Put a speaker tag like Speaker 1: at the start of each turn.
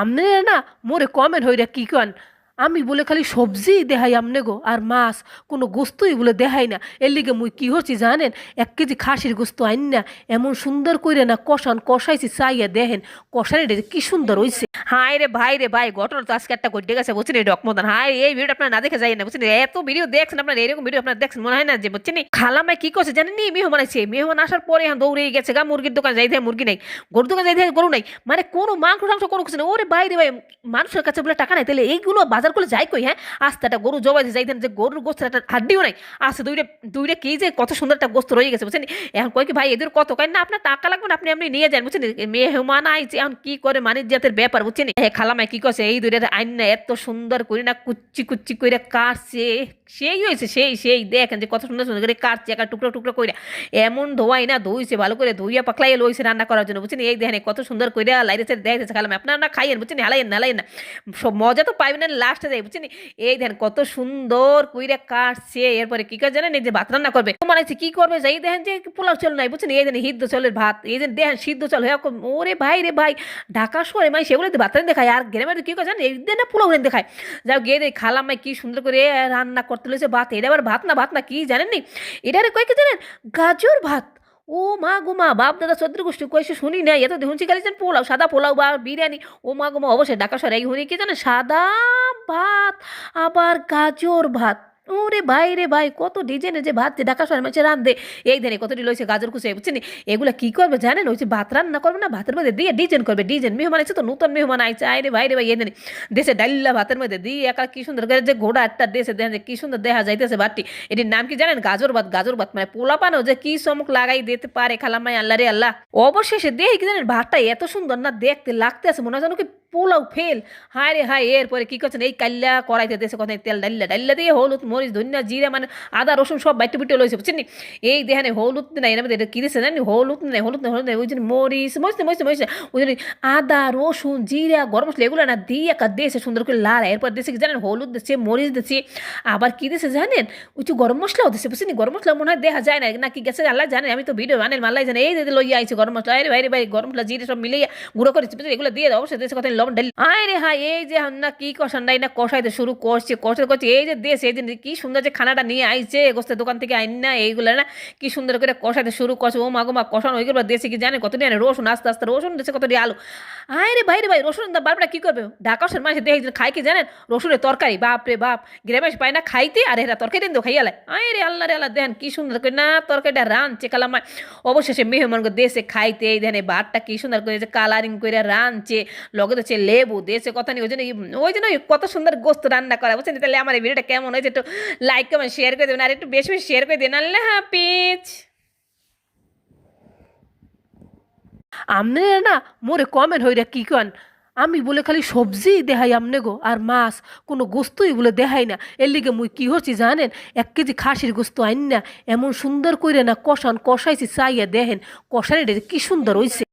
Speaker 1: আপনারা না মোরে কমেন্ট হইরা কী কন? আমি বলে খালি সবজি দেহাই আমনে গো, আর মাছ কোনো গোস্তই বলে দেখাই না। এর লিগে মুই কী হচ্ছি জানেন? এক কেজি খাসির গোস্ত আইন না, এমন সুন্দর কইরে না কষান, কষাইছি, চাইয়া দেখেন কষানিটা কি সুন্দর হইছে। হাই রে ভাই রে ভাই, ঘটনা তো আজকে একটা ঘটে গেছে, বুঝছেন ডকমদান হাই এই ভিডিও আপনার না দেখে যাই না, বুঝছেন? এত ভিডিও দেখছেন আপনার, এরকম ভিডিও আপনার দেখছেন, মনে হয় না যে, বুঝছেন? খালামায় কি করছে জানেন মেহমান আছে মেহমান আসার পরে এখন দৌড়ে গেছে, গা মুরগির দোকান যাই থাকে মুরগি নাই। গরুর দোকান যাই থাকে গরু নাই। মানে কোনো মাংস টাংস কোনো কিছু নেই। ওরে ভাই রে ভাই, মানুষের কাছে বলে টাকা নাই, তাহলে এইগুলো বাজার করলে যাই কই হ্যাঁ? আস্তে একটা গরু জবাইতে যাইতেন যে গরুর গোস্ত একটা হাড্ডিও নাই। আস্তে দুইটা দুইটা কি যে কত সুন্দর একটা গোস্ত রয়ে গেছে, বুঝছেন? এখন কয় কি, ভাই, এদের কত কয় না, আপনার টাকা লাগবে না, আপনি আপনি নিয়ে যান, বুঝছেন? মেহমান আইছে, এখন কি করে মানির জাতের ব্যাপার বুঝছেন হ্যাঁ খালামায় কি করছে এই দুইটা আইন এত সুন্দর করে না কুচ্চি কুচ্চি করে কাটছে। সেই হয়েছে সেই সেই, দেখেন যে কত সুন্দর সুন্দর করে কাটছে একটা টুকরো টুকরো করে এমন ধোয়াই না, ধুইছে, ভালো করে ধুইয়া পাকলাই লইছে রান্না করার জন্য, বুঝছেন? এই দেখেন কত সুন্দর করে লাইরেছে দেখেছে খালাম আপনারা না খাইয়েন, বুঝছেন? হালাইয়েন না হালাইয়েন না। সব মজা তো পাইবেন না, লাস্টে যাই বুঝছেন? এই দেখেন কত সুন্দর কইরা কাটছে। এরপরে কি কাজ জানেন? এই যে ভাত রান্না করবে। মানে কি করবে? যাই দেখেন যে পোলাও চল নাই, বুঝছেন? এই দেখেন হিদ্দ চলের ভাত, এই যে দেখেন সিদ্ধ চল হয়ে ওরে ভাই রে ভাই, ঢাকা শহরে মানে সেগুলো ভাত রান্না দেখায়, আর গ্রামের কি কাজ জানেন, এই দিন না পোলাও দেখায়। যাও গিয়ে দেখ খালাম কি সুন্দর করে রান্না করতে লইছে, ভাত। এটা আবার ভাত না ভাত না কি জানেন নি এটারে কয়েকে জানেন? গাজর ভাত। ও মা গো মা, বাপ দাদা চন্দ্র গোষ্ঠী কয়েছে শুনি না এত দেখুন শিখালিছেন পোলাও, সাদা পোলাও বা বিরিয়ানি। ও মা গো মা, অবশ্যই শহরে এই হনি কি জানেন? সাদা ভাত, আবার গাজর ভাত। ওরে ভাই, রে ভাই, কত ডিজাইনের যে ভাত ঢাকা শহরে মানুষের রান্ধে এই ধানে কতটি লইছে গাজর কুচে, বুঝছেন এগুলা কি করবে জানেন? ওই যে ভাত রান্না করবে না, ভাতের মধ্যে দিয়ে ডিজাইন করবে। ডিজাইন মেহমান আছে তো নতুন মেহমান আইছে। আয় রে ভাই রে ভাই এদিনে দেশে ডাল্লা ভাতের মধ্যে দিয়ে একা কি সুন্দর করে যে ঘোড়া একটা দেশে দেখেন যে কি সুন্দর দেখা যাইতেছে ভাতটি। এটির নাম কি জানেন? গাজর ভাত গাজর ভাত। মানে পোলা পানো যে কি চমক লাগাই দিতে পারে খালামাই আল্লাহ রে আল্লাহ। অবশেষে দেখি কি জানেন, ভাতটা এত সুন্দর না, দেখতে লাগতে আছে মনে হয় যেন কি পোলাও ফেল। হায় রে হায়, এরপরে কি করছেন? এই কাল্লা কড়াইতে দেশে কথা তেল ডাল্লা ডাল্লা দিয়ে হলুদ, মরিচ, ধনিয়া, জিরা মানে আদা, রসুন সব বাইটে বিটে লইছে, বুঝছেন? এই দেখানে হলুদ নাই, এর মধ্যে কি দিছে জানি হলুদ নাই হলুদ নাই হলুদ নাই ওই জন্য মরিচ মরিচ মরিচ মরিচ ওই জন্য আদা, রসুন, জিরা, গরম মশলা এগুলো না দিয়ে একা দেশে সুন্দর করে লাল, এরপর দেশে কি জানেন? হলুদ দিচ্ছে, মরিচ দিচ্ছে, আবার কি দিছে জানেন? ওই যে গরম মশলাও দিচ্ছে বুঝছেন গরম মশলা মনে হয় দেখা যায় না না কি গেছে আল্লাহ জানে, আমি তো ভিডিও বানাই, মাল্লাই জানে, এই দিদি লইয়া আইছে গরম মশলা, আরে ভাই রে ভাই, গরম মশলা, জিরে সব মিলিয়ে গুঁড়ো করেছি, বুঝছেন এগুলো দিয়ে অবশ্যই দেশে কথা লবণ ডেলি। আয় রে হ্যাঁ এই যে না কি কষান নাই না কষাইতে শুরু করছে কষাইতে করছে, এই যে দেশ, এই যে কি সুন্দর যে খানাটা নিয়ে আইছে গোস্তের দোকান থেকে আইন না, এইগুলো না, কি সুন্দর করে কষাইতে শুরু করছে, ও মাগো মা, কষানো ওইগুলো দেশে কি জানে কত নিয়ে রসুন, আস্তে আস্তে, রসুন, দেশে কত আলু। আয় রে ভাই রে ভাই রসুন বারবার কি করবে? ঢাকাশের মানুষ দেখে খাই কি জানেন? রসুনের তরকারি, বাপ রে বাপ গ্রামেশ পায় না খাইতে, আর এরা তরকারি দিন তো খাইয়ালে আয় রে আল্লাহ রে আল্লাহ, দেন কি সুন্দর করে, না, তরকারিটা রাঁধছে কালামায়। অবশেষে মেহমানকে দেশে খাইতে দেখেন এই ভাতটা কি সুন্দর করে কালারিং করে রাঁধছে, লগে তো হচ্ছে লেবু, দেশে কথা নেই, ওই জন্য ওই জন্য কত সুন্দর গোস্ত রান্না করা, বুঝছেন? তাহলে আমার এই ভিডিওটা কেমন হয়েছে একটু লাইক কমেন্ট শেয়ার করে দেবেন, আর একটু বেশি বেশি শেয়ার করে দেন আল্লাহ হাফিজ। আপনারা না মোরে কমেন্ট হইরা কি কন? আমি বলে খালি সবজি দেখাই আমনে গো, আর মাছ কোনো গোস্তই বলে দেখাই না। এর লিগে মুই কী হচ্ছি জানেন? এক কেজি খাসির গোস্ত আইন না, এমন সুন্দর কইরে না কষান, কষাইছি, চাইয়া দেহেন কষানিটা কি সুন্দর হইছে।